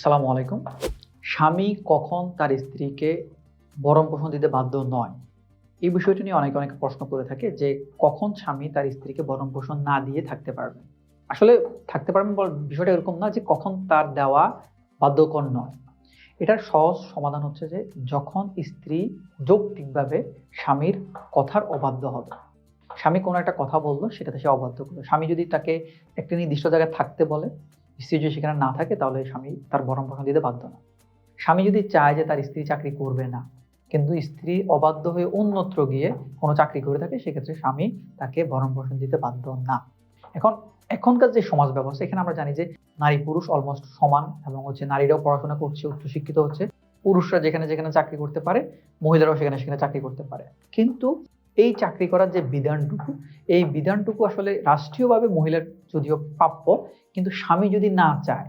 আসসালামু আলাইকুম। স্বামী কখন তার স্ত্রীকে বরণ পোষণ দিতে বাধ্য নয়? এই বিষয়টি নিয়ে অনেকে অনেকে প্রশ্ন করে থাকে যে, কখন স্বামী তার স্ত্রীকে বরণ পোষণ না দিয়ে থাকতে পারবেন আসলে থাকতে পারবেন বিষয়টা এরকম না যে, কখন তার দেওয়া বাধ্যকর নয়। এটার সহজ সমাধান হচ্ছে যে, যখন স্ত্রী যৌক্তিকভাবে স্বামীর কথার অবাধ্য হবে। স্বামী কোনো একটা কথা বলল, সেটাতে সে অবাধ্য করল স্বামী যদি তাকে একটা নির্দিষ্ট জায়গায় থাকতে বলে স্ত্রী যদি সেখানে না থাকে, তাহলে স্বামী তার ভরণ পোষণ দিতে বাধ্য না। স্বামী যদি চায় যে তার স্ত্রী চাকরি করবে না, কিন্তু স্ত্রী অবাধ্য হয়ে অন্যত্র গিয়ে কোনো চাকরি করে থাকে, সেক্ষেত্রে স্বামী তাকে ভরণ পোষণ দিতে বাধ্য না। এখন, এখনকার যে সমাজ ব্যবস্থা, এখানে আমরা জানি যে নারী পুরুষ অলমোস্ট সমান এবং হচ্ছে নারীরাও পড়াশোনা করছে, উচ্চশিক্ষিত হচ্ছে। পুরুষরা যেখানে যেখানে চাকরি করতে পারে, মহিলারাও সেখানে সেখানে চাকরি করতে পারে। কিন্তু এই চাকরি করার যে বিধানটুকু, এই বিধানটুকু আসলে রাষ্ট্রীয়ভাবে মহিলার যদিও প্রাপ্য, কিন্তু স্বামী যদি না চায়,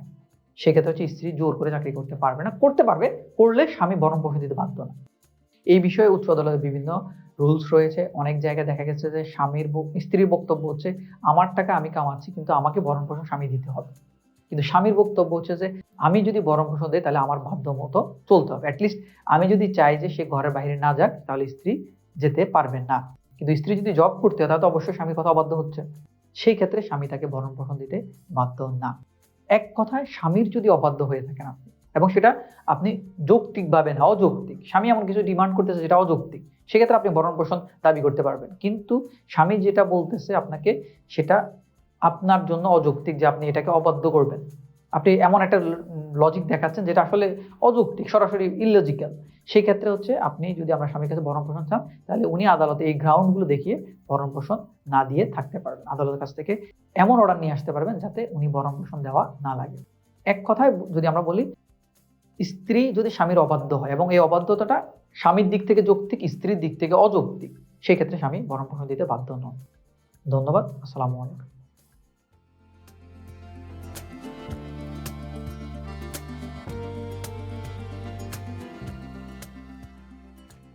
সেক্ষেত্রে হচ্ছে স্ত্রী জোর করে চাকরি করতে পারবে না। করতে পারবে, করলে স্বামী বরং পোষণ দিতে বাধ্য না। এই বিষয়ে উচ্চ আদালতের বিভিন্ন রুলস রয়েছে। অনেক জায়গায় দেখা গেছে যে স্বামীর স্ত্রীর বক্তব্য হচ্ছে, আমার টাকা আমি কামাচ্ছি, কিন্তু আমাকে ভরণ পোষণ স্বামী দিতে হবে। কিন্তু স্বামীর বক্তব্য হচ্ছে যে, আমি যদি ভরণ পোষণ দিই, তাহলে আমার বাধ্য মতো চলতে হবে। অ্যাটলিস্ট আমি যদি চাই যে সে ঘরের বাইরে না যাক, তাহলে স্ত্রী যেতে পারবেন না। কিন্তু স্ত্রী যদি জব করতে হয়, তাহলে তো অবশ্যই স্বামীর কথা অবাধ্য হচ্ছে। সেই ক্ষেত্রে স্বামী তাকে ভরণ পোষণ দিতে বাধ্য না। এক কথায়, স্বামীর যদি অবাধ্য হয়ে থাকেন আপনি, এবং সেটা আপনি যৌক্তিকভাবে না, অযৌক্তিক। স্বামী এমন কিছু ডিমান্ড করতেছে যেটা অযৌক্তিক। সেক্ষেত্রে আপনি ভরণ পোষণ দাবি করতে পারবেন। কিন্তু স্বামী যেটা বলতেছে আপনাকে, সেটা আপনার জন্য অযৌক্তিক যে আপনি এটাকে অবাধ্য করবেন। আপনি এমন একটা লজিক দেখাচ্ছেন যেটা আসলে অযৌক্তিক, সরাসরি ইললজিক্যাল সেই ক্ষেত্রে হচ্ছে আপনি যদি আপনার স্বামীর কাছে ভরণ পোষণ চান, তাহলে উনি আদালতে এই গ্রাউন্ডগুলো দেখিয়ে ভরণ পোষণ না দিয়ে থাকতে পারবেন। আদালতের কাছ থেকে এমন অর্ডার নিয়ে আসতে পারবেন যাতে উনি ভরণ পোষণ দেওয়া না লাগে। এক কথায় যদি আমরা বলি, স্ত্রী যদি স্বামীর অবাধ্য হয় এবং এই অবাধ্যতাটা স্বামীর দিক থেকে যৌক্তিক, স্ত্রীর দিক থেকে অযৌক্তিক সেক্ষেত্রে স্বামী ভরণ পোষণ দিতে বাধ্য নন। ধন্যবাদ। আসসালামু আলাইকুম।